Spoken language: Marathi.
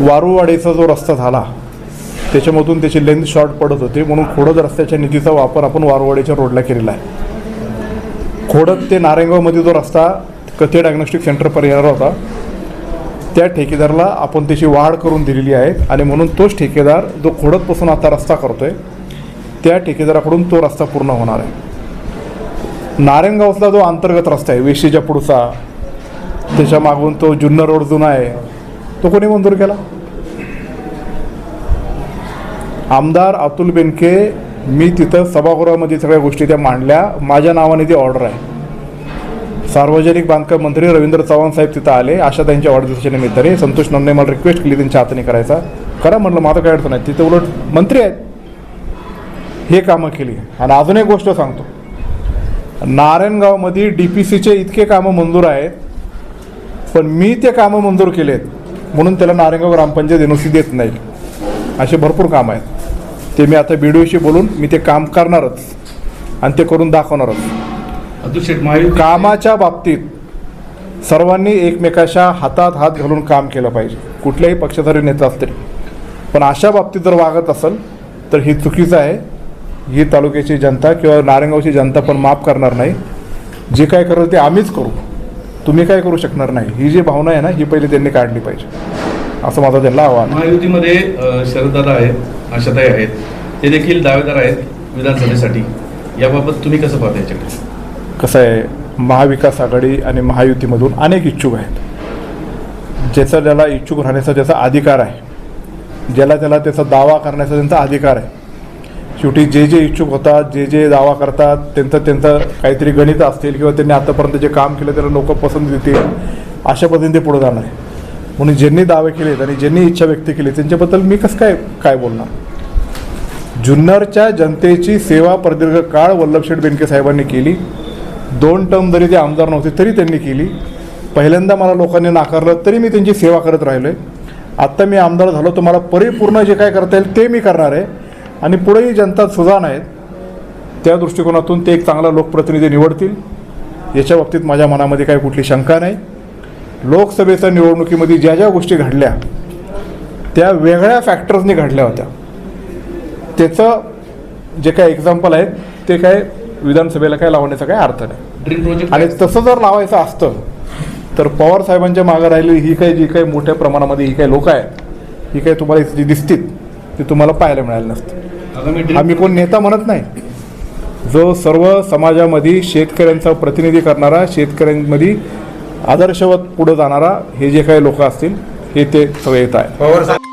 वारूवाडीचा जो रस्ता झाला त्याच्यामधून त्याची लेंथ शॉर्ट पडत होती म्हणून खोडद रस्त्याच्या निधीचा वापर आपण वारूवाडीच्या रोडला केलेला आहे. खोडद ते नारायणगावमध्ये जो रस्ता कथे डायग्नोस्टिक सेंटर पर्याय होता त्या ठेकेदाराला आपण त्याची वाढ करून दिलेली आहे आणि म्हणून तोच ठेकेदार जो खोडदपासून आता रस्ता करतो आहे त्या ठेकेदाराकडून तो रस्ता पूर्ण होणार आहे. नारायणगावचा जो अंतर्गत रस्ता आहे वेशीच्या पुढचा त्याच्या मागून तो जुन्नर रोड जुना आहे तो कोणी मंजूर केला? आमदार अतुल बेनके मी तिथं सभागृहामध्ये सगळ्या गोष्टी त्या मांडल्या. माझ्या नावाने ती ऑर्डर आहे. सार्वजनिक बांधकाम मंत्री रवींद्र चव्हाण साहेब तिथं आले. अशा त्यांच्या वाढदिवसाच्या निमित्ताने संतोष नंदे मला रिक्वेस्ट केली त्यांच्या हाताने करायचा. करा म्हटलं माझं काय अडचण नाही. तिथे उलट मंत्री आहेत. हे कामं केली. आणि अजून एक गोष्ट सांगतो. नारायणगावमध्ये डी पी सीचे इतके कामं मंजूर आहेत. पण मी ते कामं मंजूर केलेत. म्हणून त्याला नारायणगाव ग्रामपंचायत एन देत नाही. असे भरपूर कामं आहेत. ते मी आता बीडीओशी बोलून मी ते काम करणारच आणि ते करून दाखवणारच. कामाच्या बाबतीत सर्वांनी एकमेकाच्या हातात हात घालून काम केलं पाहिजे. कुठल्याही पक्षधारी नेता असतील. पण अशा बाबतीत जर वागत असेल तर ही चुकीचं आहे. ही तालुक्याची जनता किंवा नारायणगावची जनता पण माफ करणार नाही. जे काय करेल ते आम्हीच करू. तुम्ही काय करू शकणार नाही. ही जी भावना आहे ना ही पहिले त्यांनी काढली पाहिजे. असं माझं त्यांना आव्हान. महायुतीमध्ये शरददादा आहेत आशाताई आहेत. ते देखील दावेदार आहेत विधानसभेसाठी. याबाबत तुम्ही कसं पाहता याच्याकडे? कसं आहे महाविकास आघाडी आणि महायुतीमधून अनेक इच्छुक आहेत. ज्याचा ज्याला इच्छुक राहण्याचा त्याचा अधिकार आहे ज्याला त्याला त्याचा दावा करण्याचा त्यांचा अधिकार आहे शेवटी जे जे इच्छुक होतात जे जे दावा करतात त्यांचं त्यांचं काहीतरी गणित असतील किंवा त्यांनी आतापर्यंत जे काम केलं त्याला लोक पसंत देतील अशा पद्धतीने ते पुढे जाणार आहे म्हणून ज्यांनी दावे केलेत आणि ज्यांनी इच्छा व्यक्त केली त्यांच्याबद्दल मी कसं काय काय बोलणार? जुन्नरच्या जनतेची सेवा प्रदीर्घ काळ वल्लभशेठ बेनके साहेबांनी केली. दोन टर्म जरी ते आमदार नव्हते तरी त्यांनी केली. पहिल्यांदा मला लोकांनी नाकारलं तरी मी त्यांची सेवा करत राहिलो आहे आत्ता मी आमदार झालो तर मला परिपूर्ण जे काय करता येईल ते मी करणार आहे. आणि पुढेही जनता सुजाण आहेत त्या दृष्टिकोनातून ते एक चांगला लोकप्रतिनिधी निवडतील. याच्या बाबतीत माझ्या मनामध्ये काही कुठली शंका नाही. लोकसभेच्या निवडणुकीमध्ये ज्या ज्या गोष्टी घडल्या त्या वेगळ्या फॅक्टर्सनी घडल्या होत्या. त्याचं जे काय एक्झाम्पल आहेत ते काय विधानसभेला काय लावण्याचा काय अर्थ नाही. आणि तसं जर लावायचं असतं तर पवार साहेबांच्या मागे राहिलेली ही काही जी काही मोठ्या प्रमाणामध्ये ही काही लोक आहेत ही काही तुम्हाला जी दिसतील ते तुम्हाला पाहायला मिळालं नसतं. आम्ही कोण नेता म्हणत नाही. जो सर्व समाजामध्ये शेतकऱ्यांचा प्रतिनिधी करणारा शेतकऱ्यांमध्ये आदर्शवत पुढे जाणारा हे जे काही लोक असतील हे ते सगळे येत आहे